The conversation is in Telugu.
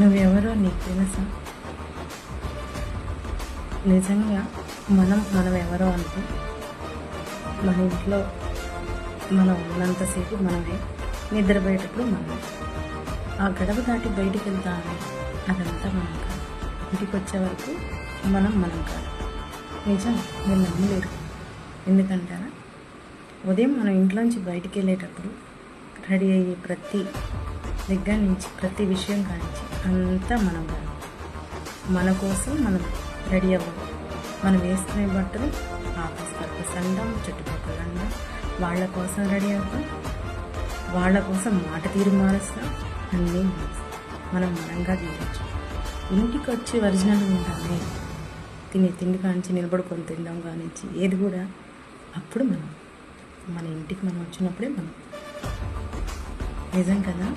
నువ్వెవరో నీకు తెలుసా? నిజంగా మనం మనం ఎవరో అంటే మన ఇంట్లో మనం ఉన్నంతసేపు మనమే నిద్రపోయేటప్పుడు మనం. ఆ గడప దాటి బయటికి వెళ్తామని అదంతా మనం కాదు. ఇంటికి వచ్చే వరకు మనం మనం కాదు. నిజం మీరు నమ్మలేరు. ఎందుకంటారా? ఉదయం మనం ఇంట్లోంచి బయటికి వెళ్ళేటప్పుడు రెడీ అయ్యే ప్రతి దగ్గర నుంచి ప్రతి విషయం కానించి అంతా మనం మన కోసం మనం రెడీ అవ్వాలి. మనం వేసుకునే బట్టలు ఆఫీస్ పర్పస్ అంటాం చుట్టుపక్కల అంటాం వాళ్ళ కోసం రెడీ అవుతాం. వాళ్ళ కోసం మాట తీరు మారుస్తాం. అన్నీ మారుస్తాం. మనం మనంగా తీయచ్చు ఇంటికి వచ్చి ఒరిజినల్ ఉంటామే. తినే తిండి కానించి నిలబడుకొని తినడం కానించి ఏది కూడా అప్పుడు మనం మన ఇంటికి మనం వచ్చినప్పుడే మనం నిజం కదా?